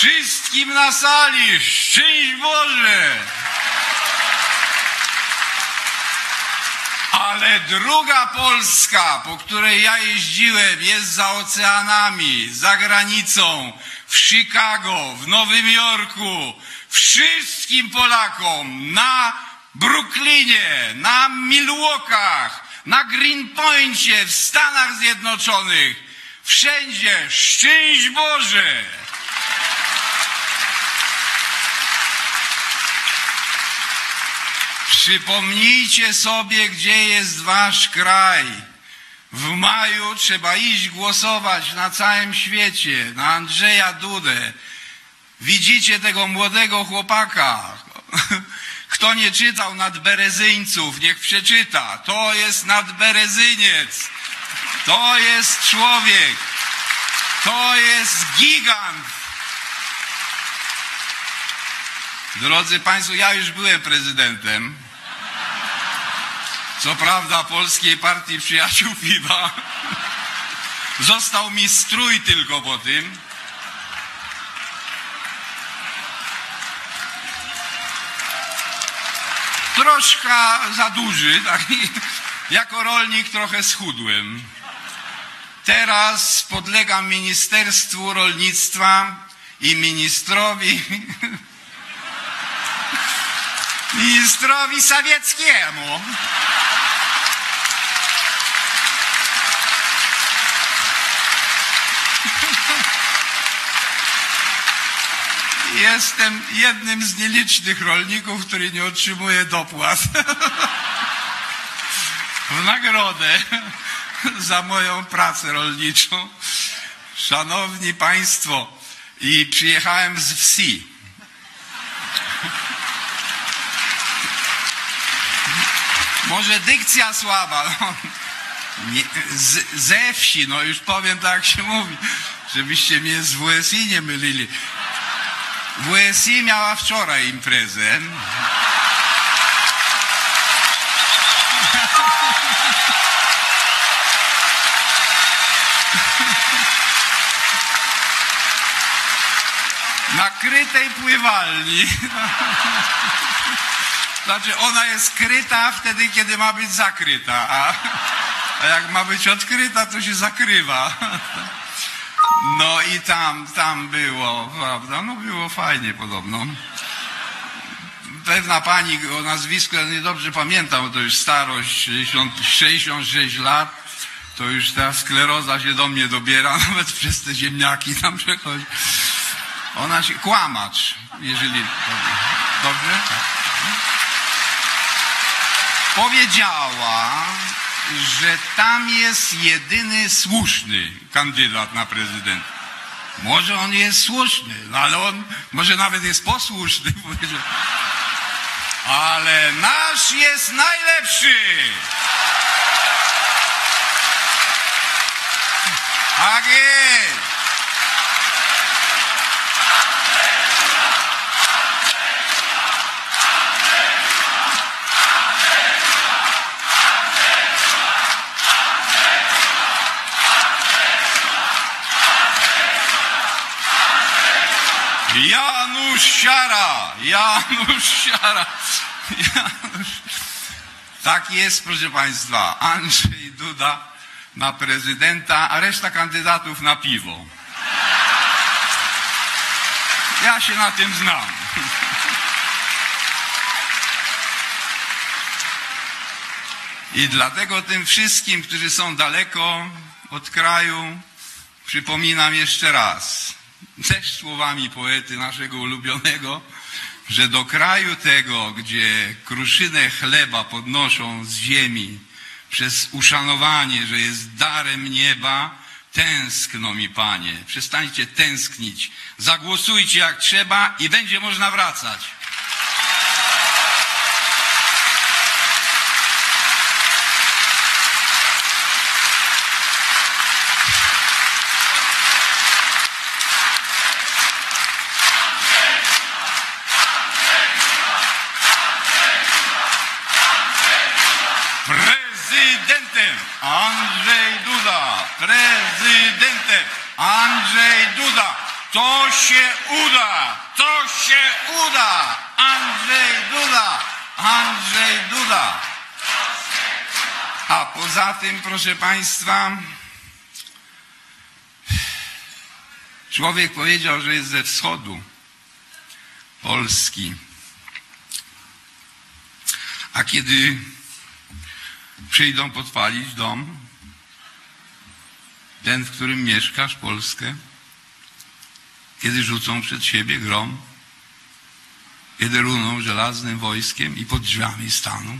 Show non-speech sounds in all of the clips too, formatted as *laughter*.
Wszystkim na sali szczęść Boże! Ale druga Polska, po której ja jeździłem, jest za oceanami, za granicą, w Chicago, w Nowym Jorku. Wszystkim Polakom na Brooklynie, na Milwaukee'ach, na Greenpointie, w Stanach Zjednoczonych. Wszędzie szczęść Boże! Przypomnijcie sobie, gdzie jest wasz kraj. W maju trzeba iść głosować na całym świecie, na Andrzeja Dudę. Widzicie tego młodego chłopaka. *laughs* Kto nie czytał nadberezyńców, niech przeczyta. To jest nadberezyniec. To jest człowiek. To jest gigant. Drodzy Państwo, ja już byłem prezydentem. Co prawda Polskiej Partii Przyjaciół Piwa. Został mi strój tylko po tym. Troszkę za duży, tak? jako rolnik trochę schudłem. Teraz podlegam Ministerstwu Rolnictwa i ministrowi ministrowi Sawieckiemu. Jestem jednym z nielicznych rolników, który nie otrzymuje dopłat w nagrodę za moją pracę rolniczą. Szanowni Państwo, i przyjechałem z wsi. Może dykcja słaba. No. Nie, z, ze wsi, no już powiem tak się mówi, żebyście mnie z WSI nie mylili. WSI miała wczoraj imprezę. Na krytej pływalni. Znaczy ona jest kryta wtedy, kiedy ma być zakryta, a, a jak ma być odkryta, to się zakrywa. No i tam, tam było, prawda? No było fajnie podobno. Pewna pani o nazwisku, ja niedobrze pamiętam, bo to już starość, 60, 66 lat, to już ta skleroza się do mnie dobiera, *laughs* nawet przez te ziemniaki tam przechodzi. Ona się, kłamacz, jeżeli, dobrze? Powiedziała, że tam jest jedyny słuszny kandydat na prezydenta. Może on jest słuszny, no ale on może nawet jest posłuszny. *laughs* Ale nasz jest najlepszy. Tak jest. Janusz Siara, Janusz Siara, Janusz. Tak jest, proszę Państwa, Andrzej Duda na prezydenta, a reszta kandydatów na piwo. Ja się na tym znam. I dlatego tym wszystkim, którzy są daleko od kraju, przypominam jeszcze raz, też słowami poety naszego ulubionego, że do kraju tego, gdzie kruszynę chleba podnoszą z ziemi przez uszanowanie, że jest darem nieba, tęskno mi, panie. Przestańcie tęsknić. Zagłosujcie jak trzeba i będzie można wracać. Prezydentem Andrzej Duda. Prezydentem Andrzej Duda. To się uda! To się uda! Andrzej Duda! Andrzej Duda! A poza tym, proszę Państwa, człowiek powiedział, że jest ze wschodu Polski. A kiedy przyjdą podpalić dom, ten, w którym mieszkasz, Polskę, kiedy rzucą przed siebie grom, kiedy runą żelaznym wojskiem i pod drzwiami staną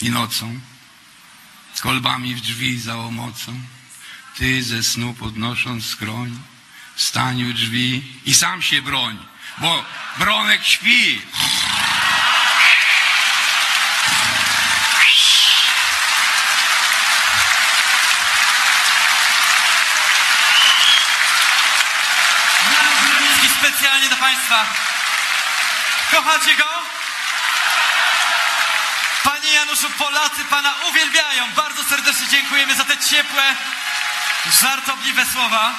i nocą, z kolbami w drzwi za omocą, ty ze snu podnosząc skroń, stań u drzwi i sam się broń, bo Bronek śpi. Państwa. Kochacie go? Panie Januszu, Polacy Pana uwielbiają. Bardzo serdecznie dziękujemy za te ciepłe, żartobliwe słowa.